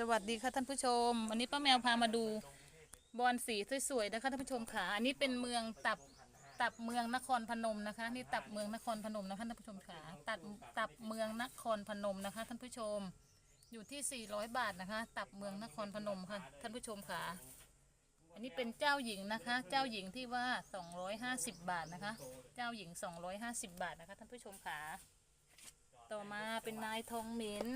สวัสดีค่ะท่านผู้ชม วันนี้ป้าแมวพามาดูบอลสีสวยๆนะคะท่านผู้ชมค่ะอันนี้เป็นเมืองตับตับเมืองนครพนมนะคะ นี่ตับเมืองนครพนมนะคะท่านผู้ชมค่ะตับตับเมืองนครพนมนะคะ ท่านผู้ชม อยู่ที่ 400 บาทนะคะ ตับเมืองนครพนมค่ะ ท่านผู้ชมค่ะอันนี้เป็นเจ้าหญิงนะคะ เจ้าหญิงที่ว่า 250 บาทนะคะ เจ้าหญิง 250 บาทนะคะ ท่านผู้ชมค่ะต่อมาเป็นนายทองเหม็น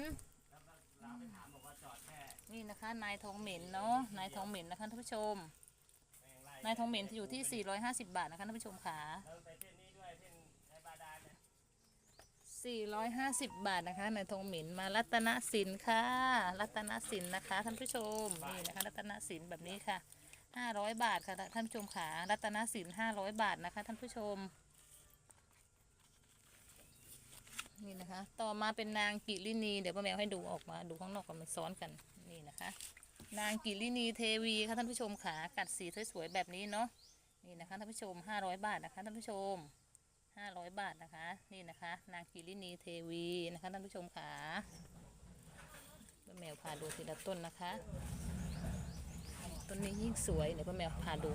นี่นะคะ นายทองเหม็นเนาะนายทองเหม็นนะคะท่านผู้ชม นายทองเหม็นอยู่ที่ 450 บาทนะคะท่านผู้ชมค่ะ450 บาทนะคะนายทองเหม็นมารัตนสินค่ะ รัตนสินนะคะท่านผู้ชมนี่นะคะ รัตนสินแบบนี้ค่ะ 500 บาทค่ะท่านผู้ชมค่ะรัตนสิน500 บาทนะคะท่านผู้ชมนี่นะคะ ต่อมาเป็นนางกิรินีเดี๋ยวป้าแมวให้ดูออกมาดูข้างนอกกันมันซ้อนกัน นี่นะคะ นางกิรินีเทวีค่ะท่านผู้ชมขากัดสีสวยๆแบบนี้เนาะนี่นะคะท่านผู้ชม 500 บาทนะคะท่านผู้ชม 500 บาทนะคะ นี่นะคะ นางกิรินีเทวีนะคะท่านผู้ชมขาป้าแมวพาดูทีละต้นนะคะต้นนี้ยิ่งสวยเดี๋ยวป้าแมวพาดู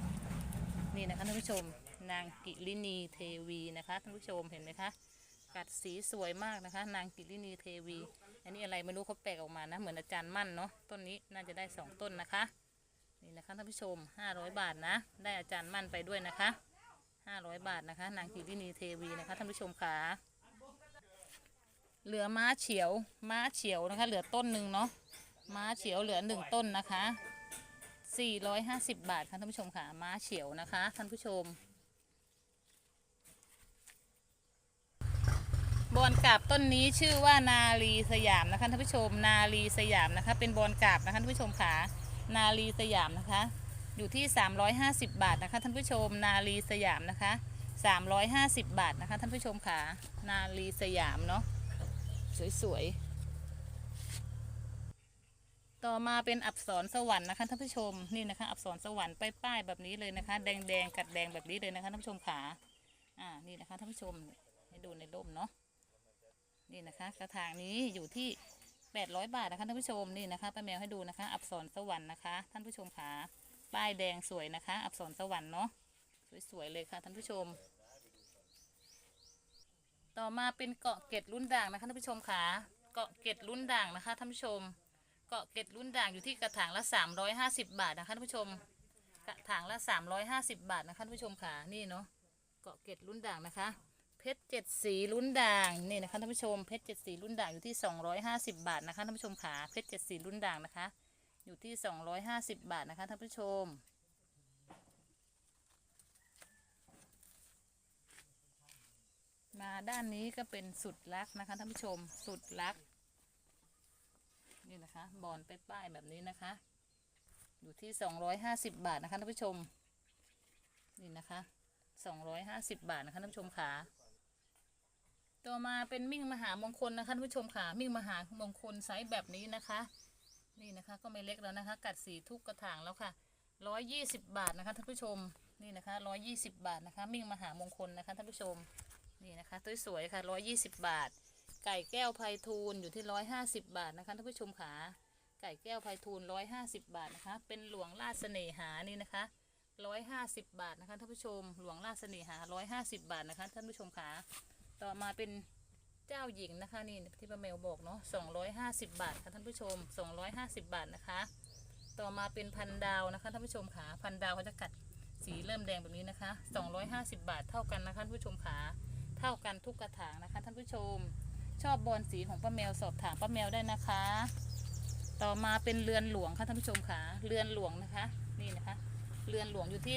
นี่นะคะท่านผู้ชม นางกิรินีเทวีนะคะท่านผู้ชมเห็นไหมคะ กัดสีสวยมากนะคะ นางกิรินีเทวี อันนี้อะไรไม่รู้เขาแปลกออกมานะ เหมือนอาจารย์มั่นเนาะต้นนี้น่าจะได้สองต้นนะคะ นี่นะคะท่านผู้ชม500บาทนะ ได้อาจารย์มั่นไปด้วยนะคะ500บาทนะคะ นางกิรินีเทวีนะคะท่านผู้ชมค่ะเหลือม้าเฉียว ม้าเฉียวนะคะ เหลือต้นหนึ่งเนาะม้าเฉียวเหลือหนึ่งต้นนะคะ 450 บาทค่ะท่านผู้ชมค่ะ ม้าเฉียวนะคะท่านผู้ชม บอนกราบต้นนี้ชื่อว่านาลีสยามนะคะท่านผู้ชม นาลีสยามนะคะ เป็นบอนกราบนะคะท่านผู้ชมค่ะนาลีสยามนะคะ อยู่ที่ 350 บาทนะคะท่านผู้ชม นาลีสยามนะคะ 350 บาทนะคะท่านผู้ชมค่ะนาลีสยามเนาะสวยๆ ต่อมาเป็นอักษรสวรรค์นะคะท่านผู้ชมนี่นะคะอักษรสวรรค์ป้ายๆแบบนี้เลยนะคะ แดงๆกัดแดงแบบนี้เลยนะคะท่านผู้ชมค่ะอ่านี่นะคะท่านผู้ชมให้ดูในร่มเนาะ นี่นะคะกระถางนี้อยู่ที่ 800 บาทนะคะท่านผู้ชมนี่นะคะป้าแมวให้ดูนะคะ อักษรสวรรค์นะคะ ท่านผู้ชมค่ะป้ายแดงสวยนะคะ อักษรสวรรค์เนาะสวยๆเลยค่ะท่านผู้ชม ต่อมาเป็นเกาะเกร็ดรุ่นด่างนะคะท่านผู้ชมค่ะเกาะเกร็ดรุ่นด่างนะคะท่านผู้ชม เกาะเกร็ดรุ่นด่างอยู่ที่กระถางละ 350 บาทนะคะท่านผู้ชม กระถางละ 350 บาทนะคะท่านผู้ชมค่ะนี่เนาะเกาะเกร็ดรุ่นด่างนะคะ เพชรเจ็ดสีลุ้นด่างนี่นะคะท่านผู้ชมเพชรเจ็ดสีลุ้นด่างอยู่ที่ 250 บาทนะคะท่านผู้ชมขาเพชรเจ็ดสีลุ้นด่างนะคะ อยู่ที่ 250 บาทนะคะท่านผู้ชมมาด้านนี้ก็เป็นสุดรักนะคะท่านผู้ชมสุดรัก นี่นะคะ บอนไปป้ายแบบนี้นะคะ อยู่ที่ 250 บาทนะคะท่านผู้ชม นี่นะคะ 250 บาทนะคะท่านผู้ชมขา ต่อมาเป็นมิ่งมหามงคลนะคะท่านผู้ชมค่ะ มิ่งมหามงคลไซส์แบบนี้นะคะ นี่นะคะ ก็ไม่เล็กแล้วนะคะ กัดสีทุกกระถางแล้วค่ะร้อยยี่สิบบาทนะคะท่านผู้ชมนี่นะคะร้อยยี่สิบบาทนะคะ มิ่งมหามงคลนะคะท่านผู้ชมนี่นะคะตัวสวยค่ะร้อยยี่สิบบาท ไก่แก้วไพฑูรย์อยู่ที่ร้อยห้าสิบบาทนะคะท่านผู้ชมค่ะไก่แก้วไพฑูรย์ร้อยห้าสิบบาทนะคะ เป็นหลวงราชเสน่หานี่นะคะร้อยห้าสิบบาทนะคะท่านผู้ชม หลวงราชเสน่หาร้อยห้าสิบบาทนะคะท่านผู้ชมค่ะ ต่อมาเป็นเจ้าหญิงนะคะนี่ที่ป้าเมลบอกเนาะสองร้อยห้าสิบบาทค่ะท่านผู้ชมสองร้อยห้าสิบบาทนะคะ ต่อมาเป็นพันดาวนะคะท่านผู้ชมค่ะพันดาวเขาจะกัดสีเริ่มแดงแบบนี้นะคะสองร้อยห้าสิบบาทเท่ากันนะคะท่านผู้ชมค่ะเท่ากันทุกกระถางนะคะ ท่านผู้ชม ชอบบอลสีของป้าแมวสอบถามป้าแมวได้นะคะ ต่อมาเป็นเรือนหลวงค่ะท่านผู้ชมค่ะเรือนหลวงนะคะ นี่นะคะเรือนหลวงอยู่ที่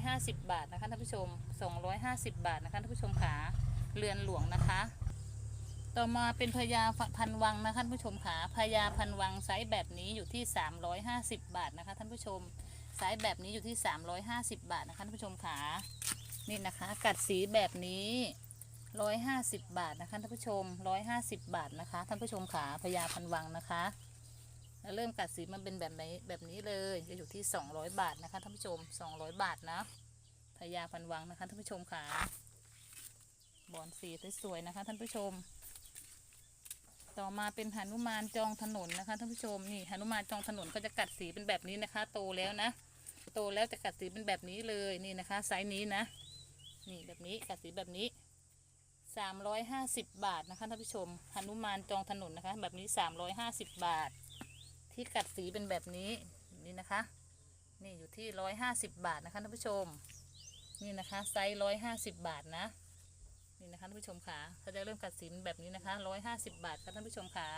250 บาทนะคะท่านผู้ชม 250 บาทนะคะท่านผู้ชมขา เรือนหลวงนะคะ ต่อมาเป็นพญาพันวังนะคะท่านผู้ชมขาพญาพันวังไซส์แบบนี้อยู่ที่ 350 บาทนะคะท่านผู้ชมไซส์แบบนี้อยู่ที่ 350 บาทนะคะท่านผู้ชมขานี่นะคะ กัดสีแบบนี้150บาทนะคะท่านผู้ชม150บาทนะคะท่านผู้ชมขาพญาพันวังนะคะแล้วเริ่มกัดสีมันเป็นแบบไหนแบบนี้เลยจะอยู่ที่200บาทนะคะท่านผู้ชม200บาทนะพญาพันวังนะคะท่านผู้ชมค่ะ บอนสีสวยๆนะคะ ท่านผู้ชม ต่อมาเป็นหนุมานจองถนนนะคะท่านผู้ชมนี่หนุมานจองถนนก็จะกัดสีเป็นแบบนี้นะคะ โตแล้วนะ โตแล้วจะกัดสีเป็นแบบนี้เลยนี่นะคะไซส์นี้นะ นี่แบบนี้กัดสีแบบนี้350 บาทนะคะท่านผู้ชมหนุมานจองถนนนะคะ แบบนี้ 350 บาท ที่กัดสีเป็นแบบนี้นี่นะคะ นี่อยู่ที่ 150 บาทนะคะท่านผู้ชม นี่นะคะไซส์150 บาทนะ นี่นะคะท่านผู้ชมขาเขาจะเริ่มกัดสีเป็นแบบนี้นะคะร้อยห้าสิบาทค่ะท่านผู้ชมขา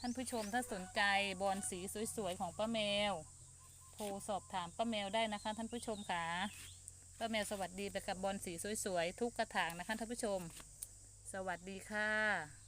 ท่านผู้ชมถ้าสนใจบอลสีสวยๆของป้าแมว โทรสอบถามป้าแมวได้นะคะ ท่านผู้ชมค่ะป้าแมวสวัสดีไปกับบอลสีสวยๆทุกกระถางนะคะท่านผู้ชม สวัสดีค่ะ